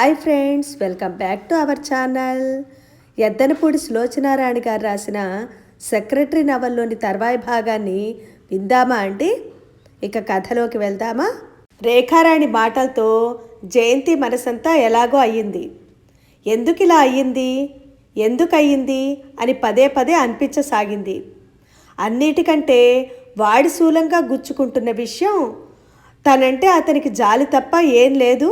Hi friends welcome back to our channel. Yeddanapudi Sulochanarani గారు రాసిన secretary నవల్లోని తర్వాయి భాగాన్ని విందామా అండి? ఇక కథలోకి వెళ్దామా? రేఖారాణి మాటలతో జయంతి మనసంతా ఎలాగో అయ్యింది. ఎందుకు ఇలా అయ్యింది? ఎందుకు అయ్యింది అని పదే పదే అనిపించసాగింది. అన్నిటికంటే వాడి శూలంగా గుచ్చుకుంటున్న విషయం తనంటే అతనికి జాలి తప్ప ఏం లేదు.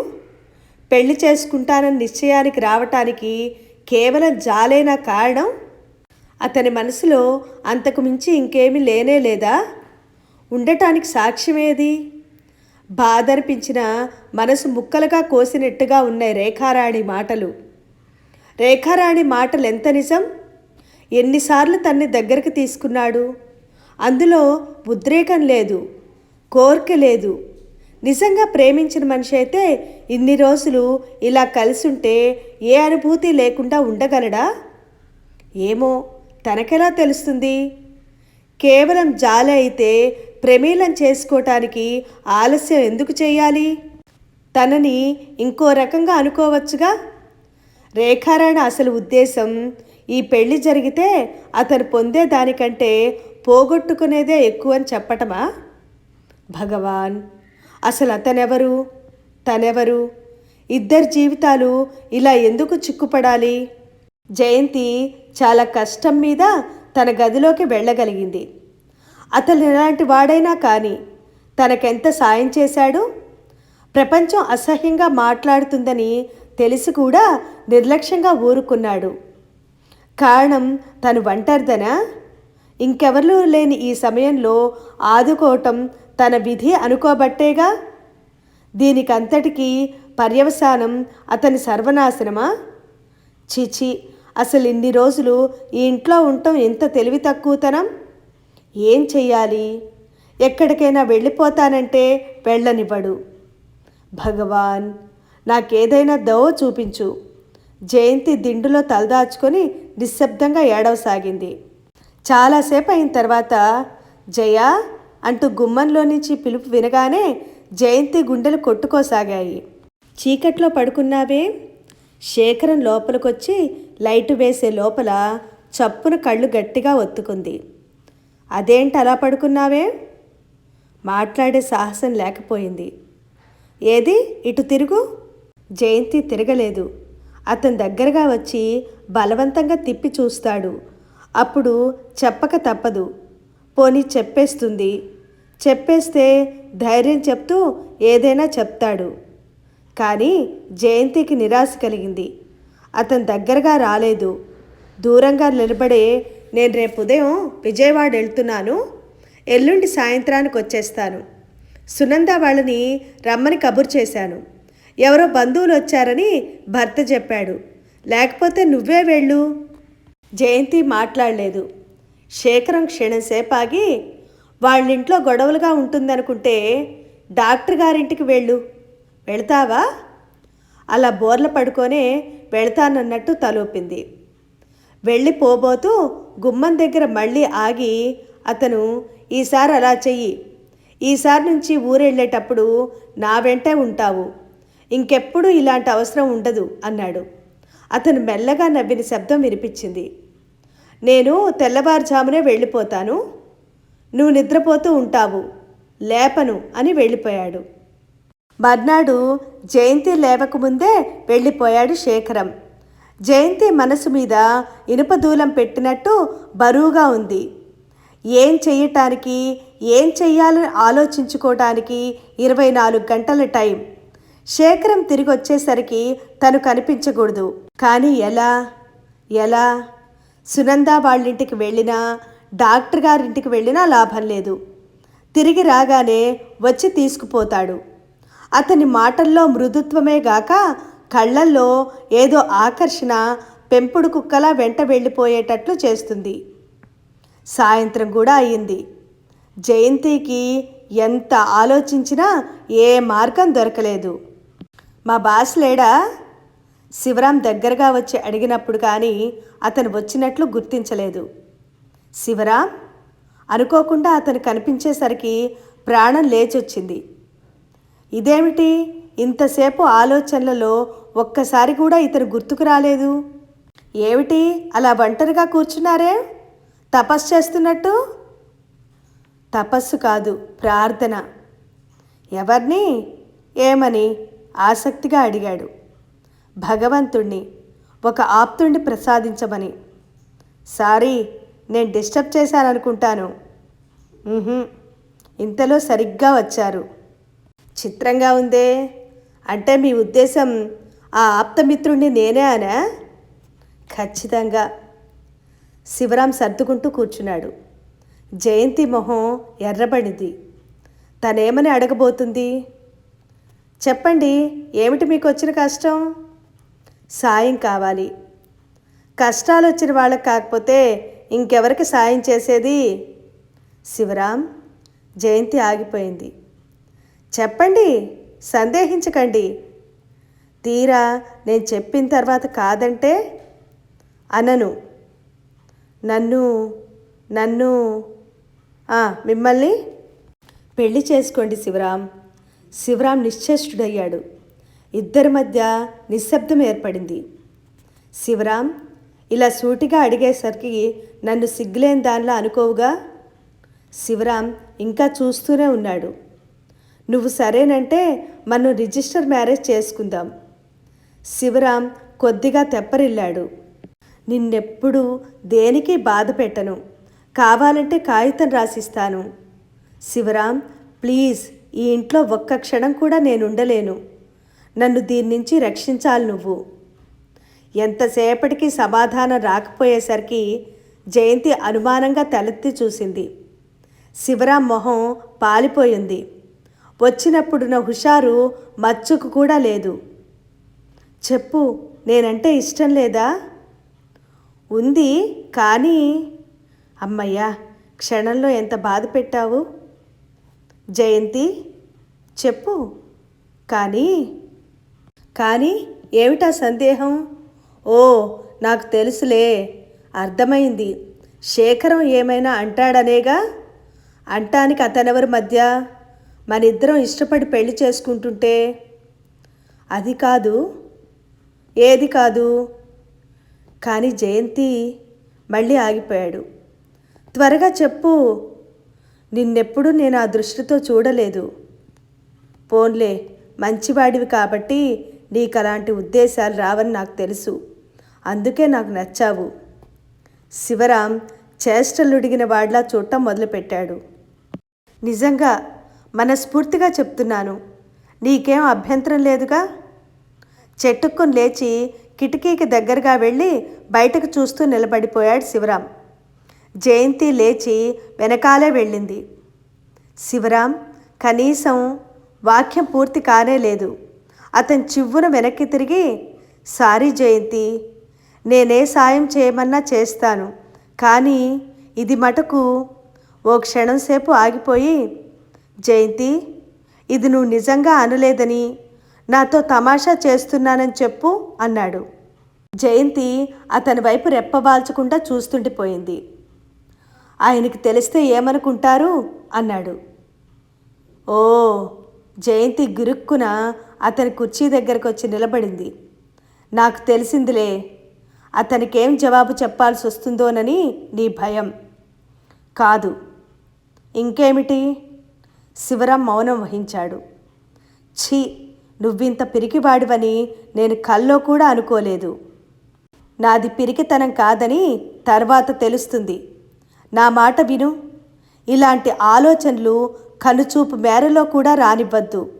పెళ్ళి చేసుకుంటానని నిశ్చయానికి రావటానికి కేవలం జాలేనా కారణం? అతని మనసులో అంతకు మించి ఇంకేమీ లేనే లేదా? ఉండటానికి సాక్ష్యమేది బాధ అనిపించిన మనసు ముక్కలుగా కోసినట్టుగా ఉన్నాయి రేఖారాణి మాటలు. రేఖారాణి మాటలు ఎంత నిజం? ఎన్నిసార్లు తన్ని దగ్గరికి తీసుకున్నాడు? అందులో ఉద్రేకం లేదు కోరిక లేదు నిజంగా ప్రేమించిన మనిషి అయితే ఇన్ని రోజులు ఇలా కలిసి ఉంటే ఏ అనుభూతి లేకుండా ఉండగలడా? ఏమో తనకెలా తెలుస్తుంది? కేవలం జాలి అయితే ప్రమేలం చేసుకోవటానికి ఆలస్యం ఎందుకు చేయాలి? తనని ఇంకో రకంగా అనుకోవచ్చుగా? రేఖారాయణ అసలు ఉద్దేశం ఈ పెళ్ళి జరిగితే అతను పొందే దానికంటే పోగొట్టుకునేదే ఎక్కువ అని చెప్పటమా? భగవాన్! అసలు అతనెవరు? తనెవరు? ఇద్దరి జీవితాలు ఇలా ఎందుకు చిక్కుపడాలి? జయంతి చాలా కష్టం మీద తన గదిలోకి వెళ్ళగలిగింది. అతను ఎలాంటి వాడైనా కానీ తనకెంత సాయం చేశాడు? ప్రపంచం అసహ్యంగా మాట్లాడుతుందని తెలిసి కూడా నిర్లక్ష్యంగా ఊరుకున్నాడు. కారణం తను ఒంటరిదనా? ఇంకెవరు లేని ఈ సమయంలో ఆదుకోవటం తన విధి అనుకోబట్టేగా? దీనికంతటికీ పర్యవసానం అతని సర్వనాశనమా? చిచి అసలు ఇన్ని రోజులు ఈ ఇంట్లో ఉండటం ఎంత తెలివి తక్కువతనం? ఏం చెయ్యాలి? ఎక్కడికైనా వెళ్ళిపోతానంటే వెళ్ళనివ్వడు. భగవాన్ నాకేదైనా దవ చూపించు. జయంతి దిండులో తలదాచుకొని నిశ్శబ్దంగా ఏడవసాగింది. చాలాసేపు అయిన తర్వాత జయ అంటూ గుమ్మంలో నుంచి పిలుపు వినగానే జయంతి గుండెలు కొట్టుకోసాగాయి. చీకట్లో పడుకున్నావే? శేఖరం లోపలికొచ్చి లైటు వేసే లోపల చప్పున కళ్ళు గట్టిగా ఒత్తుకుంది. అదేంటి అలా పడుకున్నావే? మాట్లాడే సాహసం లేకపోయింది. ఏది? ఇటు తిరుగు? జయంతి తిరగలేదు. అతని దగ్గరగా వచ్చి బలవంతంగా తిప్పి చూస్తాడు. అప్పుడు చెప్పక తప్పదు. పోనీ చెప్పేస్తుంది. చెప్పేస్తే ధైర్యం చెప్తూ ఏదైనా చెప్తాడు. కానీ జయంతికి నిరాశ కలిగింది. అతను దగ్గరగా రాలేదు. దూరంగా నిలబడే నేను రేపు ఉదయం విజయవాడ వెళ్తున్నాను. ఎల్లుండి సాయంత్రానికి వచ్చేస్తాను. సునంద వాళ్ళని రమ్మని కబురు చేశాను. ఎవరో బంధువులు వచ్చారని భర్త చెప్పాడు. లేకపోతే నువ్వే వెళ్ళు. జయంతి మాట్లాడలేదు. శేఖరం క్షణంసేపు ఆగి వాళ్ళింట్లో గొడవలుగా ఉంటుందనుకుంటే డాక్టర్ గారింటికి వెళ్ళు. వెళ్తావా? అలా బోర్ల పడుకొనే వెళ్తానన్నట్టు తలూపింది. వెళ్ళిపోబోతూ గుమ్మం దగ్గర మళ్ళీ ఆగి అతను ఈసారి అలా చెయ్యి. ఈసారి నుంచి ఊరెళ్ళేటప్పుడు నా వెంటే ఉంటావు. ఇంకెప్పుడు ఇలాంటి అవసరం ఉండదు అన్నాడు. అతను మెల్లగా నవ్విన శబ్దం వినిపించింది. నేను తెల్లవారుజామునే వెళ్ళిపోతాను. నువ్వు నిద్రపోతూ ఉంటావు. లేపను అని వెళ్ళిపోయాడు. మర్నాడు జయంతి లేవకముందే వెళ్ళిపోయాడు శేఖరం. జయంతి మనసు మీద ఇనుప దూలం పెట్టినట్టు బరువుగా ఉంది. ఏం చెయ్యటానికి ఏం చెయ్యాలని ఆలోచించుకోవటానికి ఇరవై నాలుగు గంటల టైం. శేఖరం తిరిగి వచ్చేసరికి తను కనిపించకూడదు. కానీ ఎలా? ఎలా? సునంద వాళ్ళింటికి వెళ్ళినా డాక్టర్ గారింటికి వెళ్ళినా లాభం లేదు. తిరిగి రాగానే వచ్చి తీసుకుపోతాడు. అతని మాటల్లో మృదుత్వమే గాక కళ్ళల్లో ఏదో ఆకర్షణ పెంపుడు కుక్కలా వెంట వెళ్ళిపోయేటట్లు చేస్తుంది. సాయంత్రం కూడా అయ్యింది. జయంతికి ఎంత ఆలోచించినా ఏ మార్గం దొరకలేదు. మా బాస్ లేడా? శివరాం దగ్గరగా వచ్చి అడిగినప్పుడు కానీ అతను వచ్చినట్లు గుర్తించలేదు. శివరాం? అనుకోకుండా అతను కనిపించేసరికి ప్రాణం లేచొచ్చింది. ఇదేమిటి? ఇంతసేపు ఆలోచనలలో ఒక్కసారి కూడా ఇతను గుర్తుకు రాలేదు. ఏమిటి? అలా ఒంటరిగా కూర్చున్నారే? తపస్సు చేస్తున్నట్టు? తపస్సు కాదు ప్రార్థన. ఎవరిని? ఏమని? ఆసక్తిగా అడిగాడు. భగవంతుణ్ణి ఒక ఆప్తుణ్ణి ప్రసాదించమని. సారీ నేను డిస్టర్బ్ చేశాననుకుంటాను. ఇంతలో సరిగ్గా వచ్చారు. చిత్రంగా ఉందే? అంటే మీ ఉద్దేశం ఆ ఆప్తమిత్రుణ్ణి నేనే అనా? ఖచ్చితంగా. శివరాం సర్దుకుంటూ కూర్చున్నాడు. జయంతి మొహం ఎర్రబడింది. తనేమని అడగబోతుంది? చెప్పండి ఏమిటి మీకు వచ్చిన కష్టం? సాయం కావాలి. కష్టాలు వచ్చిన వాళ్ళకి కాకపోతే ఇంకెవరికి సాయం చేసేది? శివరాం జయంతి ఆగిపోయింది. చెప్పండి సందేహించకండి. తీరా నేను చెప్పిన తర్వాత కాదంటే? అనను. నన్ను నన్ను మిమ్మల్ని? పెళ్ళి చేసుకోండి శివరాం శివరాం నిశ్చేష్టుడయ్యాడు. ఇద్దరి మధ్య నిశ్శబ్దం ఏర్పడింది. శివరాం ఇలా సూటిగా అడిగేసరికి నన్ను సిగ్గులేని దానిలా అనుకోవుగా? శివరాం ఇంకా చూస్తూనే ఉన్నాడు. నువ్వు సరేనంటే మనం రిజిస్టర్ మ్యారేజ్ చేసుకుందాం. శివరాం కొద్దిగా తెప్పరిల్లాడు. నిన్నెప్పుడు దేనికి బాధ పెట్టను. కావాలంటే కాగితం రాసిస్తాను. శివరాం ప్లీజ్ ఈ ఇంట్లో ఒక్క క్షణం కూడా నేను ఉండలేను నన్ను దీని నుంచి రక్షించాలి నువ్వు. ఎంతసేపటికి సమాధానం రాకపోయేసరికి జయంతి అనుమానంగా తలెత్తి చూసింది. శివరాం మొహం పాలిపోయింది. వచ్చినప్పుడున్న హుషారు మచ్చుకు కూడా లేదు. చెప్పు నేనంటే ఇష్టం లేదా? ఉంది కానీ అమ్మయ్యా క్షణంలో ఎంత బాధ పెట్టావు? జయంతి చెప్పు కానీ కానీ ఏమిటా సందేహం? ఓ నాకు తెలుసులే. అర్థమైంది. శేఖరం ఏమైనా అంటాడనేగా? అంటానికి అతనెవరి మధ్య? మనిద్దరం ఇష్టపడి పెళ్ళి చేసుకుంటుంటే? అది కాదు. ఏది కాదు? కానీ జయంతి మళ్ళీ ఆగిపోయాడు. త్వరగా చెప్పు. నిన్నెప్పుడు నేను ఆ దృష్టితో చూడలేదు. పోన్లే మంచివాడివి కాబట్టి నీకు అలాంటి ఉద్దేశాలు రావని నాకు తెలుసు. అందుకే నాకు నచ్చావు. శివరాం చేష్టలుడిగిన వాడిలా చూడటం మొదలుపెట్టాడు. నిజంగా మనస్ఫూర్తిగా చెప్తున్నాను. నీకేం అభ్యంతరం లేదుగా? చెట్టుక్కుని లేచి కిటికీకి దగ్గరగా వెళ్ళి బయటకు చూస్తూ నిలబడిపోయాడు శివరాం. జయంతి లేచి వెనకాలే వెళ్ళింది. శివరాం కనీసం వాక్యం పూర్తి కానే లేదు. అతని చివ్వున వెనక్కి తిరిగి సారీ జయంతి నేనే సాయం చేయమన్నా చేస్తాను కానీ ఇది మటుకు ఓ క్షణం సేపు ఆగిపోయి జయంతి ఇది నువ్వు నిజంగా అనలేదని నాతో తమాషా చేస్తున్నానని చెప్పు అన్నాడు. జయంతి అతని వైపు రెప్పబాల్చకుండా చూస్తుండిపోయింది ఆయనకి తెలిస్తే ఏమనుకుంటారు? అన్నాడు. ఓ జయంతి గురుక్కున అతని కుర్చీ దగ్గరకు వచ్చి నిలబడింది. నాకు తెలిసిందిలే అతనికేం జవాబు చెప్పాల్సి వస్తుందోనని నీ భయం. కాదు ఇంకేమిటి? శివరాం మౌనం వహించాడు. ఛీ నువ్వింత పిరికివాడివని నేను కల్లో కూడా అనుకోలేదు. నాది పిరికితనం కాదని తర్వాత తెలుస్తుంది. నా మాట విను. ఇలాంటి ఆలోచనలు కనుచూపు మేరలో కూడా రానివ్వద్దు.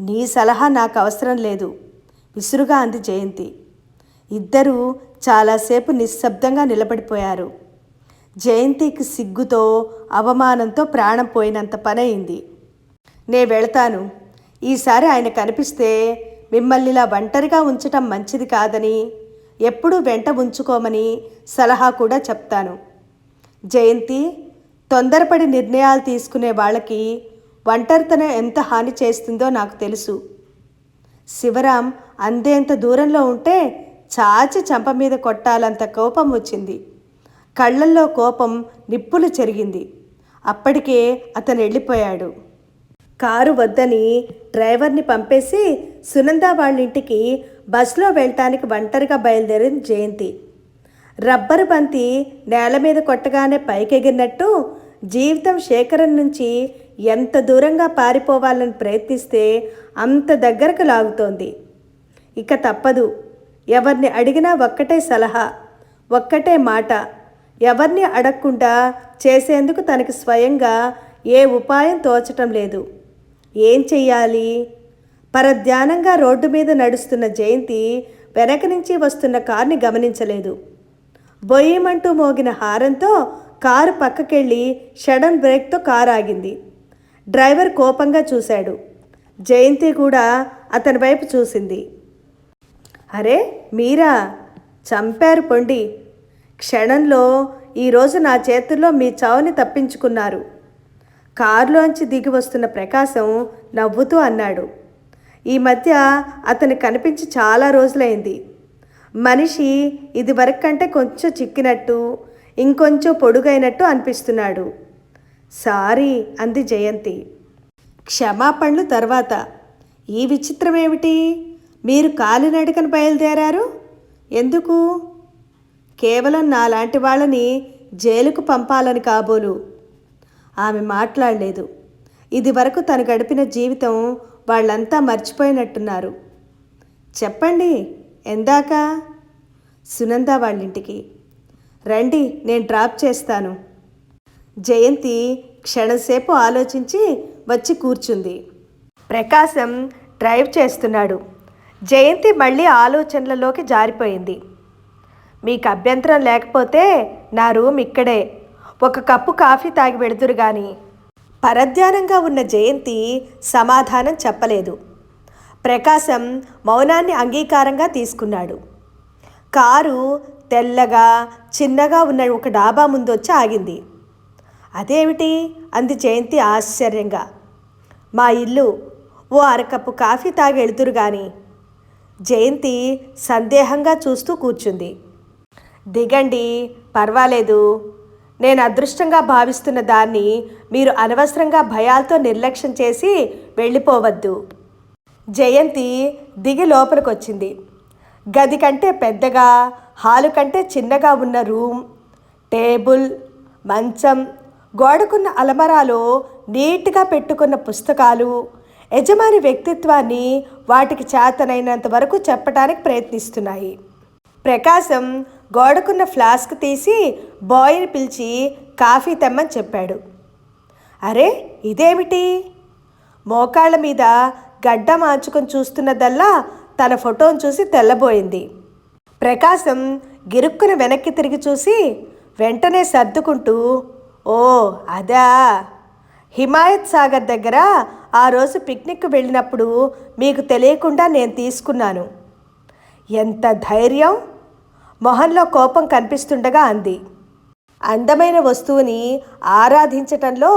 నీ సలహా నాకు అవసరం లేదు. విసురుగా అంది జయంతి. ఇద్దరూ చాలాసేపు నిశ్శబ్దంగా నిలబడిపోయారు. జయంతికి సిగ్గుతో అవమానంతో ప్రాణం పోయినంత పనయింది. నే వెళతాను. ఈసారి ఆయన కనిపిస్తే మిమ్మల్ని ఇలా ఒంటరిగా ఉంచటం మంచిది కాదని ఎప్పుడూ వెంట ఉంచుకోమని సలహా కూడా చెప్తాను. జయంతి తొందరపడి నిర్ణయాలు తీసుకునే వాళ్ళకి ఒంటరితనం ఎంత హాని చేస్తుందో నాకు తెలుసు. శివరాం అందేంత దూరంలో ఉంటే చాచి చంప మీద కొట్టాలంత కోపం వచ్చింది. కళ్ళల్లో కోపం నిప్పులు చెరిగింది. అప్పటికే అతను వెళ్ళిపోయాడు. కారు వద్దని డ్రైవర్ని పంపేసి సునంద వాళ్ళ ఇంటికి బస్సులో వెళ్ళటానికి ఒంటరిగా బయలుదేరింది జయంతి. రబ్బరు బంతి నేల మీద కొట్టగానే పైకెగిరినట్టు జీవితం శేఖరం నుంచి ఎంత దూరంగా పారిపోవాలని ప్రయత్నిస్తే అంత దగ్గరకు లాగుతోంది. ఇక తప్పదు. ఎవరిని అడిగినా ఒక్కటే సలహా ఒక్కటే మాట. ఎవరిని అడగకుండా చేసేందుకు తనకి స్వయంగా ఏ ఉపాయం తోచటం లేదు. ఏం చెయ్యాలి? పరధ్యానంగా రోడ్డు మీద నడుస్తున్న జయంతి వెనక నుంచి వస్తున్న కార్ని గమనించలేదు. బొయ్యమంటూ మోగిన హారంతో కారు పక్కకెళ్ళి షడన్ బ్రేక్తో కారు ఆగింది డ్రైవర్ కోపంగా చూశాడు. జయంతి కూడా అతని వైపు చూసింది. అరే మీరా? చంపారు పొండి. క్షణంలో ఈరోజు నా చేతుల్లో మీ చావుని తప్పించుకున్నారు. కారులోంచి దిగి వస్తున్న ప్రకాశం నవ్వుతూ అన్నాడు. ఈ మధ్య అతను కనిపించి చాలా రోజులైంది. మనిషి ఇది వరకు కంటే కొంచెం చిక్కినట్టు ఇంకొంచెం పొడుగైనట్టు అనిపిస్తున్నాడు. సారీ అంది జయంతి. క్షమాపణలు తర్వాత ఈ విచిత్రమేమిటి? మీరు కాలినడకన బయలుదేరారు? ఎందుకు? కేవలం నాలాంటి వాళ్ళని జైలుకు పంపాలని కాబోలు. ఆమె మాట్లాడలేదు. ఇది వరకు తను గడిపిన జీవితం వాళ్ళంతా మర్చిపోయినట్టున్నారు. చెప్పండి ఎందాక? సునంద వాళ్ళింటికి. రండి నేను డ్రాప్ చేస్తాను. జయంతి క్షణసేపు ఆలోచించి వచ్చి కూర్చుంది. ప్రకాశం డ్రైవ్ చేస్తున్నాడు. జయంతి మళ్ళీ ఆలోచనలలోకి జారిపోయింది. మీకు అభ్యంతరం లేకపోతే నా రూమ్ ఇక్కడే. ఒక కప్పు కాఫీ తాగి పెడుతురు గాని. పరధ్యానంగా ఉన్న జయంతి సమాధానం చెప్పలేదు. ప్రకాశం మౌనాన్ని అంగీకారంగా తీసుకున్నాడు. కారు తెల్లగా చిన్నగా ఉన్న ఒక డాబా ముందు వచ్చి ఆగింది. అదేమిటి? అంది జయంతి ఆశ్చర్యంగా. మా ఇల్లు ఓ అరకప్పు కాఫీ తాగి వెళుతురు గాని జయంతి సందేహంగా చూస్తూ కూర్చుంది. దిగండి పర్వాలేదు. నేను అదృష్టంగా భావిస్తున్న దాన్ని మీరు అనవసరంగా భయాలతో నిర్లక్ష్యం చేసి వెళ్ళిపోవద్దు. జయంతి దిగి లోపలికొచ్చింది. గది కంటే పెద్దగా హాలు కంటే చిన్నగా ఉన్న రూమ్ టేబుల్ మంచం గోడకున్న అలమరాలో నీట్గా పెట్టుకున్న పుస్తకాలు యజమాని వ్యక్తిత్వాన్ని వాటికి చేతనైనంత వరకు చెప్పడానికి ప్రయత్నిస్తున్నాయి. ప్రకాశం గోడకున్న ఫ్లాస్క్ తీసి బాయ్ని పిలిచి కాఫీ తెమ్మని చెప్పాడు. అరే ఇదేమిటి? మోకాళ్ళ మీద గడ్డ మార్చుకొని చూస్తున్నదల్లా తన ఫోటోను చూసి తెల్లబోయింది. ప్రకాశం గిరుక్కున వెనక్కి తిరిగి చూసి వెంటనే సర్దుకుంటూ ఓ అదా! హిమాయత్ సాగర్ దగ్గర ఆ రోజు పిక్నిక్ వెళ్ళినప్పుడు మీకు తెలియకుండా నేను తీసుకున్నాను. ఎంత ధైర్యం! మొహంలో కోపం కనిపిస్తుండగా అంది. అందమైన వస్తువుని ఆరాధించటంలో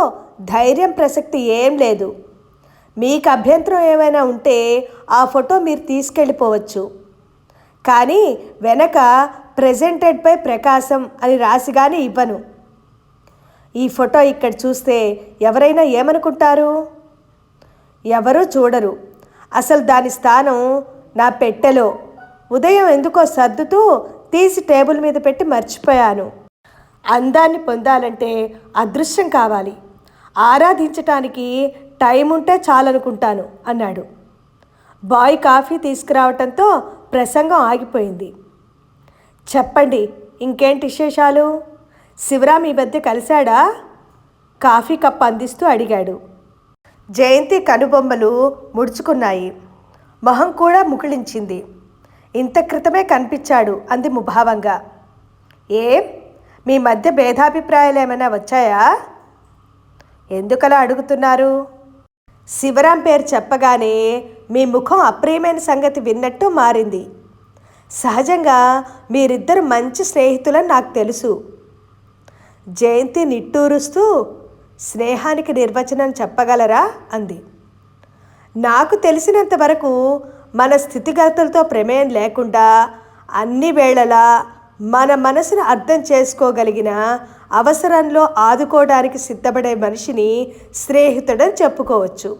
ధైర్యం ప్రసక్తి ఏం లేదు. మీకు అభ్యంతరం ఏమైనా ఉంటే ఆ ఫోటో మీరు తీసుకెళ్ళిపోవచ్చు. కానీ వెనక ప్రెజెంటెడ్పై ప్రకాశం అని రాసి కానీ ఇవ్వను. ఈ ఫోటో ఇక్కడ చూస్తే ఎవరైనా ఏమనుకుంటారు? ఎవరూ చూడరు. అసలు దాని స్థానం నా పెట్టెలో. ఉదయం ఎందుకో సర్దుతూ తీసి టేబుల్ మీద పెట్టి మర్చిపోయాను. అందాన్ని పొందాలంటే అదృశ్యం కావాలి. ఆరాధించటానికి టైం ఉంటే చాలనుకుంటాను అన్నాడు. బాయ్ కాఫీ తీసుకురావటంతో ప్రసంగం ఆగిపోయింది. చెప్పండి ఇంకేంటి విశేషాలు? శివరామ్ ఈ మధ్య కలిశాడా? కాఫీ కప్ అందిస్తూ అడిగాడు. జయంతి కనుబొమ్మలు ముడుచుకున్నాయి. మొహం కూడా ముకుళించింది. ఇంత క్రితమే కనిపించాడు అంది ముభావంగా. ఏం? మీ మధ్య భేదాభిప్రాయాలు ఏమైనా వచ్చాయా? ఎందుకలా అడుగుతున్నారు? శివరాం పేరు చెప్పగానే మీ ముఖం అప్రియమైన సంగతి విన్నట్టు మారింది. సహజంగా మీరిద్దరు మంచి స్నేహితులని నాకు తెలుసు. జయంతి నిట్టూరుస్తూ స్నేహానికి నిర్వచనం చెప్పగలరా? అంది. నాకు తెలిసినంత వరకు మన స్థితిగతులతో ప్రమేయం లేకుండా అన్ని వేళలా మన మనసును అర్థం చేసుకోగలిగిన అవసరంలో ఆదుకోవడానికి సిద్ధపడే మనిషిని స్నేహితుడని చెప్పుకోవచ్చు.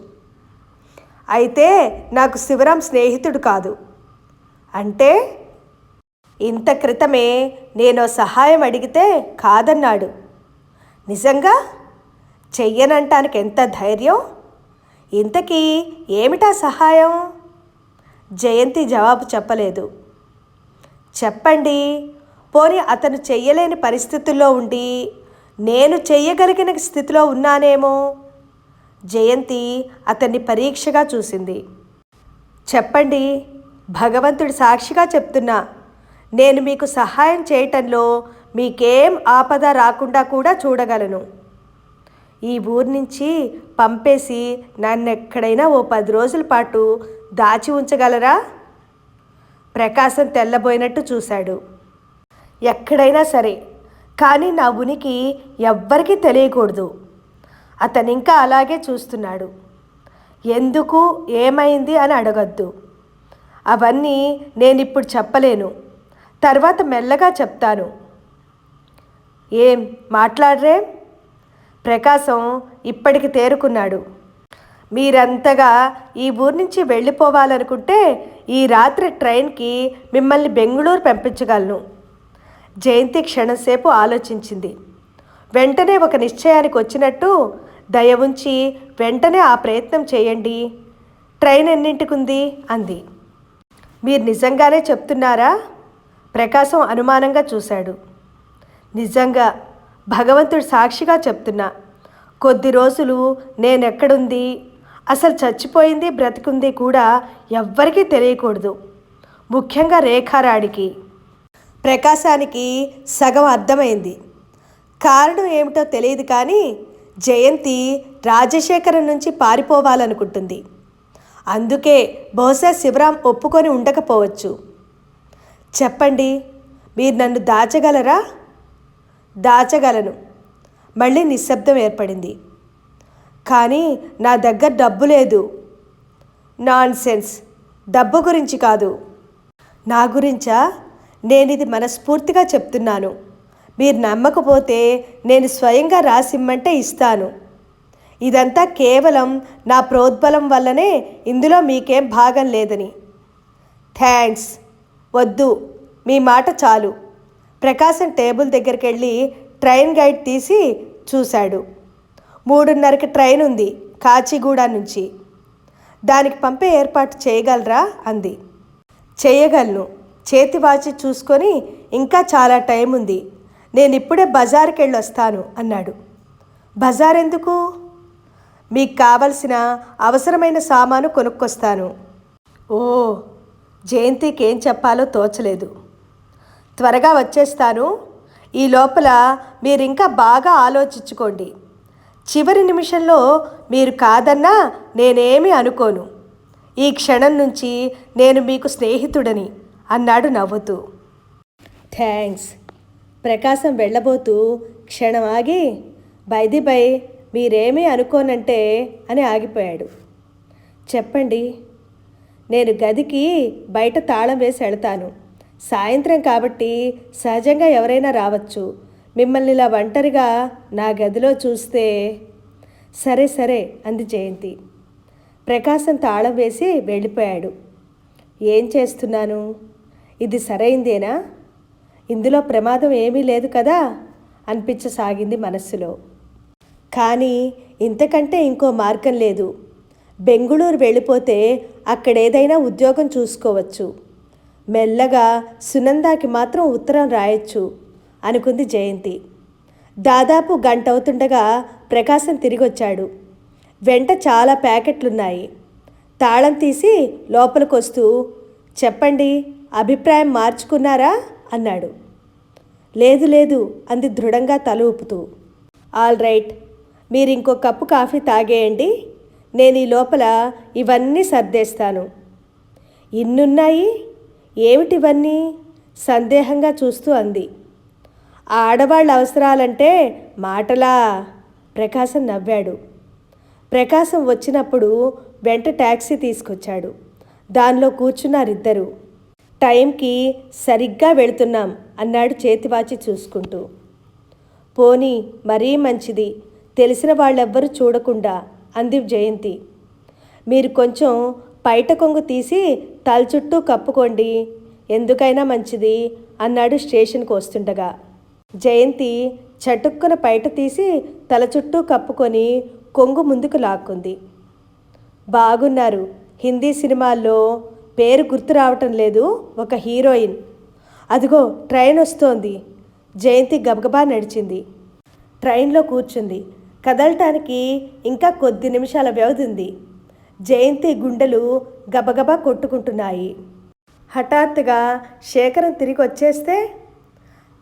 అయితే నాకు శివరాం స్నేహితుడు కాదు. అంటే ఇంత క్రితమే నేను సహాయం అడిగితే కాదన్నాడు. నిజంగా? చెయ్యనంటానికి ఎంత ధైర్యం? ఇంతకీ ఏమిటా సహాయం? జయంతి జవాబు చెప్పలేదు. చెప్పండి పోనీ అతను చెయ్యలేని పరిస్థితుల్లో ఉండి నేను చెయ్యగలిగిన స్థితిలో ఉన్నానేమో? జయంతి అతన్ని పరీక్షగా చూసింది. చెప్పండి భగవంతుడి సాక్షిగా చెప్తున్నా నేను మీకు సహాయం చేయటంలో మీకేం ఆపద రాకుండా కూడా చూడగలను. ఈ ఊరి నుంచి పంపేసి నన్ను ఎక్కడైనా ఓ పది రోజుల పాటు దాచి ఉంచగలరా? ప్రకాశం తెల్లబోయినట్టు చూశాడు. ఎక్కడైనా సరే. కానీ నా ఉనికి ఎవ్వరికీ తెలియకూడదు. అతను ఇంకా అలాగే చూస్తున్నాడు. ఎందుకు ఏమైంది అని అడగద్దు. అవన్నీ నేను ఇప్పుడు చెప్పలేను. తర్వాత మెల్లగా చెప్తాను. ఏం మాట్లాడరే? ప్రకాశం ఇప్పటికి తేరుకున్నాడు. మీరంతగా ఈ ఊరి నుంచి వెళ్ళిపోవాలనుకుంటే ఈ రాత్రి ట్రైన్కి మిమ్మల్ని బెంగళూరు పంపించగలను. జయంతి క్షణంసేపు ఆలోచించింది. వెంటనే ఒక నిశ్చయానికి వచ్చినట్టు దయ ఉంచి వెంటనే ఆ ప్రయత్నం చేయండి. ట్రైన్ ఎన్నింటికుంది? అంది. మీరు నిజంగానే చెప్తున్నారా? ప్రకాశం అనుమానంగా చూశాడు. నిజంగా భగవంతుడు సాక్షిగా చెప్తున్నా. కొద్ది రోజులు నేనెక్కడుంది? అసలు చచ్చిపోయింది బ్రతికుంది కూడా ఎవ్వరికీ తెలియకూడదు. ముఖ్యంగా రేఖారాడికి ప్రకాశానికి సగం అర్థమైంది. కారణం ఏమిటో తెలియదు కానీ జయంతి రాజశేఖరం నుంచి పారిపోవాలనుకుంటుంది. అందుకే బహుశా శివరాం ఒప్పుకొని ఉండకపోవచ్చు. చెప్పండి మీరు నన్ను దాచగలరా? దాచగలను. మళ్ళీ నిశ్శబ్దం ఏర్పడింది. కానీ నా దగ్గర డబ్బు లేదు. నాన్ సెన్స్ డబ్బు గురించి కాదు. నా గురించా? నేను ఇది మనస్ఫూర్తిగా చెప్తున్నాను. మీరు నమ్మకపోతే నేను స్వయంగా రాసిమ్మంటే ఇస్తాను. ఇదంతా కేవలం నా ప్రోద్బలం వల్లనే ఇందులో మీకేం భాగం లేదని. థ్యాంక్స్. వద్దు. మీ మాట చాలు. ప్రకాశం టేబుల్ దగ్గరికి వెళ్ళి ట్రైన్ గైడ్ తీసి చూశాడు. మూడున్నరకి ట్రైన్ ఉంది కాచిగూడ నుంచి. దానికి పంపే ఏర్పాటు చేయగలరా? అంది. చేయగలను. చేతి వాచి చూసుకొని ఇంకా చాలా టైం ఉంది. నేను ఇప్పుడే బజార్కి వస్తాను అన్నాడు. బజార్ ఎందుకు మీకు కావలసిన అవసరమైన సామాను కొనుక్కొస్తాను. ఓ జయంతికి ఏం చెప్పాలో తోచలేదు. త్వరగా వచ్చేస్తాను. ఈ లోపల మీరు ఇంకా బాగా ఆలోచించుకోండి. చివరి నిమిషంలో మీరు కాదన్నా నేనేమి అనుకోను. ఈ క్షణం నుంచి నేను మీకు స్నేహితుడని. అన్నాడు నవ్వుతూ. థ్యాంక్స్. ప్రకాశం వెళ్ళబోతూ క్షణం ఆగి బైది బై మీరేమీ అనుకోనంటే అని ఆగిపోయాడు. చెప్పండి నేను గదికి బయట తాళం వేసి వెళ్తాను. సాయంత్రం కాబట్టి సహజంగా ఎవరైనా రావచ్చు. మిమ్మల్ని ఇలా ఒంటరిగా నా గదిలో చూస్తే సరే సరే అంది జయంతి. ప్రకాశం తాళం వేసి వెళ్ళిపోయాడు. ఏం చేస్తున్నాను? ఇది సరైందేనా? ఇందులో ప్రమాదం ఏమీ లేదు కదా? అనిపించసాగింది మనస్సులో. కానీ ఇంతకంటే ఇంకో మార్గం లేదు. బెంగుళూరు వెళ్ళిపోతే అక్కడేదైనా ఉద్యోగం చూసుకోవచ్చు. మెల్లగా సునందాకి మాత్రం ఉత్తరం రాయొచ్చు అనుకుంది జయంతి. దాదాపు గంట అవుతుండగా ప్రకాశం తిరిగొచ్చాడు. వెంట చాలా ప్యాకెట్లున్నాయి. తాళం తీసి లోపలికొస్తూ చెప్పండి అభిప్రాయం మార్చుకున్నారా? అన్నాడు. లేదు లేదు అంది దృఢంగా తల ఊపుతూ. All right. మీరు ఇంకో కప్పు కాఫీ తాగేయండి. నేను ఈ లోపల ఇవన్నీ సర్దేస్తాను. ఇన్నున్నాయి? ఏమిటివన్నీ? సందేహంగా చూస్తూ అంది. ఆ ఆడవాళ్ళ అవసరాలంటే మాటలా? ప్రకాశం నవ్వాడు. ప్రకాశం వచ్చినప్పుడు వెంట ట్యాక్సీ తీసుకొచ్చాడు. దానిలో కూర్చున్నారిద్దరూ. టైంకి సరిగ్గా వెళుతున్నాం అన్నాడు చేతివాచి చూసుకుంటూ. పోనీ మరీ మంచిది తెలిసిన వాళ్ళెవ్వరూ చూడకుండా అంది జయంతి. మీరు కొంచెం పైట కొంగు తీసి తల చుట్టూ కప్పుకోండి ఎందుకైనా మంచిది అన్నాడు స్టేషన్కి వస్తుండగా. జయంతి చటుక్కున పైట తీసి తల చుట్టూ కప్పుకొని కొంగు ముందుకు లాక్కుంది. బాగున్నారు హిందీ సినిమాల్లో పేరు గుర్తు రావటం లేదు. ఒక హీరోయిన్. అదిగో ట్రైన్ వస్తోంది. జయంతి గబగబా నడిచింది. ట్రైన్లో కూర్చుంది. కదలటానికి ఇంకా కొద్ది నిమిషాల వ్యవధి ఉంది. జయంతి గుండెలు గబగబా కొట్టుకుంటున్నాయి. హఠాత్తుగా శేఖరం తిరిగి వచ్చేస్తే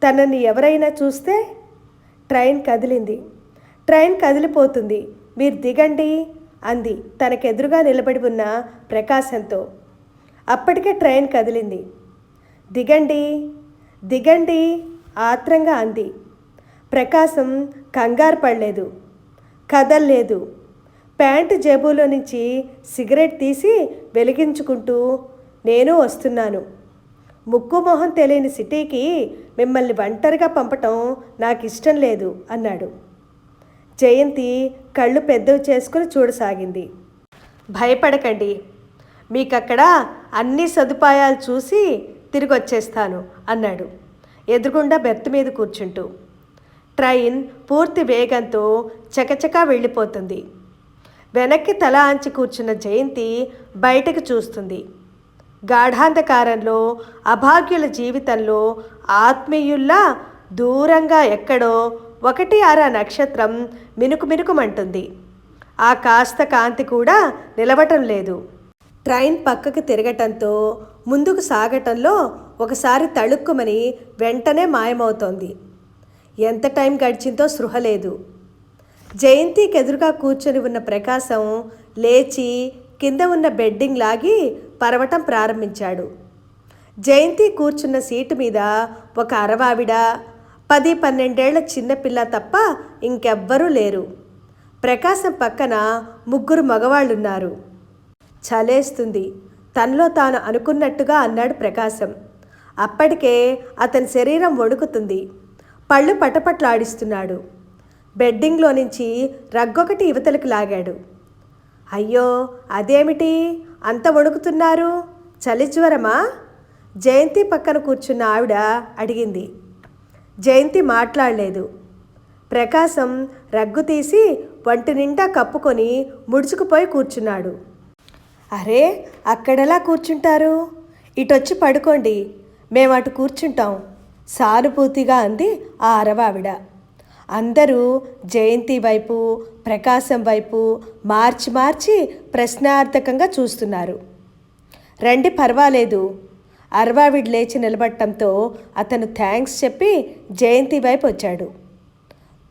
తనని ఎవరైనా చూస్తే ట్రైన్ కదిలింది. ట్రైన్ కదిలిపోతుంది. మీరు దిగండి అంది. తనకెదురుగా నిలబడి ఉన్న ప్రకాశంతో. అప్పటికే ట్రైన్ కదిలింది. దిగండి దిగండి ఆత్రంగా అంది. ప్రకాశం కంగారు పడలేదు కదల్లేదు. ప్యాంటు జేబులో నుంచి సిగరెట్ తీసి వెలిగించుకుంటూ నేను వస్తున్నాను. ముక్కు మొహం తెలియని సిటీకి మిమ్మల్ని ఒంటరిగా పంపటం నాకు ఇష్టం లేదు అన్నాడు. జయంతి కళ్ళు పెద్దవి చేసుకుని చూడసాగింది. భయపడకండి. మీకు అక్కడ అన్ని సదుపాయాలు చూసి తిరిగి వచ్చేస్తాను అన్నాడు. ఎదురుగుండా బెర్త్ మీద కూర్చుంటూ. ట్రైన్ పూర్తి వేగంతో చకచకా వెళ్ళిపోతుంది. వెనక్కి తల ఆంచి కూర్చున్న జయంతి బయటకు చూస్తుంది. గాఢాంధకారంలో అభాగ్యుల జీవితంలో ఆత్మీయుల్లా దూరంగా ఎక్కడో ఒకటి ఆరా నక్షత్రం మినుకు మినుకుమంటుంది. ఆ కాస్త కాంతి కూడా నిలవటం లేదు. ట్రైన్ పక్కకు తిరగటంతో ముందుకు సాగటంలో ఒకసారి తళుక్కుమని వెంటనే మాయమవుతోంది. ఎంత టైం గడిచిందో సృహ లేదు. జయంతికి ఎదురుగా కూర్చొని ఉన్న ప్రకాశం లేచి కింద ఉన్న బెడ్డింగ్ లాగి పరవటం ప్రారంభించాడు. జయంతి కూర్చున్న సీటు మీద ఒక అరవావిడ పది పన్నెండేళ్ళ చిన్నపిల్ల తప్ప ఇంకెవ్వరూ లేరు. ప్రకాశం పక్కన ముగ్గురు మగవాళ్ళున్నారు. చలేస్తుంది. తనలో తాను అనుకున్నట్టుగా అన్నాడు ప్రకాశం. అప్పటికే అతని శరీరం వణుకుతుంది. పళ్ళు పటపట్లాడిస్తున్నాడు. బెడ్డింగ్లో నుంచి రగ్గొకటి యువతలకు లాగాడు. అయ్యో అదేమిటి? అంత వణుకుతున్నారు? చలిజ్వరమా జయంతి పక్కన కూర్చున్న ఆవిడ అడిగింది. జయంతి మాట్లాడలేదు. ప్రకాశం రగ్గు తీసి వంటి నిండా కప్పుకొని ముడుచుకుపోయి కూర్చున్నాడు. అరే అక్కడెలా కూర్చుంటారు? ఇటొచ్చి పడుకోండి. మేము అటు కూర్చుంటాం సానుభూతిగా అంది ఆ అరవావిడ. అందరూ జయంతి వైపు ప్రకాశం వైపు మార్చి మార్చి ప్రశ్నార్థకంగా చూస్తున్నారు. రండి పర్వాలేదు. అరవావిడ్ లేచి నిలబడటంతో అతను థ్యాంక్స్ చెప్పి జయంతి వైపు వచ్చాడు.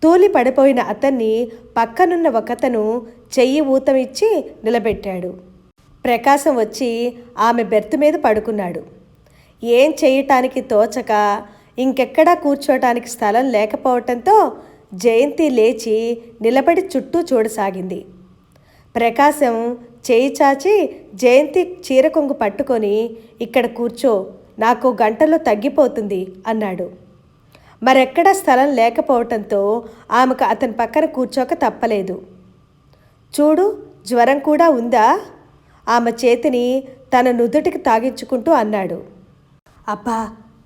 తూలి పడిపోయిన అతన్ని పక్కనున్న ఒకతను చెయ్యి ఊతమిచ్చి నిలబెట్టాడు. ప్రకాశం వచ్చి ఆమె బెర్త్ మీద పడుకున్నాడు. ఏం చేయటానికి తోచక ఇంకెక్కడా కూర్చోటానికి స్థలం లేకపోవటంతో జయంతి లేచి నిలబడి చుట్టూ చూడసాగింది. ప్రకాశం చేయి చాచి జయంతి చీర కొంగు పట్టుకొని ఇక్కడ కూర్చో నాకు గంటలో తగ్గిపోతుంది అన్నాడు. మరెక్కడా స్థలం లేకపోవటంతో ఆమెకు అతని పక్కన కూర్చోక తప్పలేదు. చూడు జ్వరం కూడా ఉందా? ఆమె చేతిని తన నుదుటికి తాగించుకుంటూ అన్నాడు. అబ్బా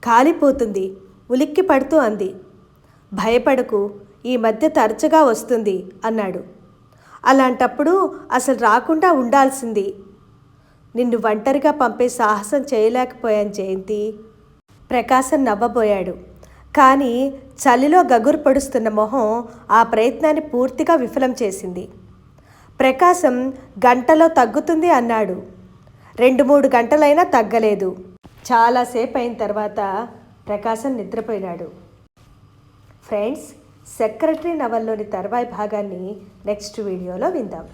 కాలిపోతుంది. ఉలిక్కి పడుతూ అంది. భయపడకు ఈ మధ్య తరచుగా వస్తుంది అన్నాడు. అలాంటప్పుడు అసలు రాకుండా ఉండాల్సింది. నిన్ను ఒంటరిగా పంపే సాహసం చేయలేకపోయాను జయంతి. ప్రకాశం నవ్వబోయాడు. కానీ చలిలో గగురు పడుస్తున్న మొహం ఆ ప్రయత్నాన్ని పూర్తిగా విఫలం చేసింది. ప్రకాశం గంటలో తగ్గుతుంది అన్నాడు. రెండు మూడు గంటలైనా తగ్గలేదు. చాలాసేపు అయిన తర్వాత ప్రకాశం నిద్రపోయినాడు. ఫ్రెండ్స్ సెక్రటరీ నవల్లోని తర్వాయి భాగాన్ని నెక్స్ట్ వీడియోలో విందాం.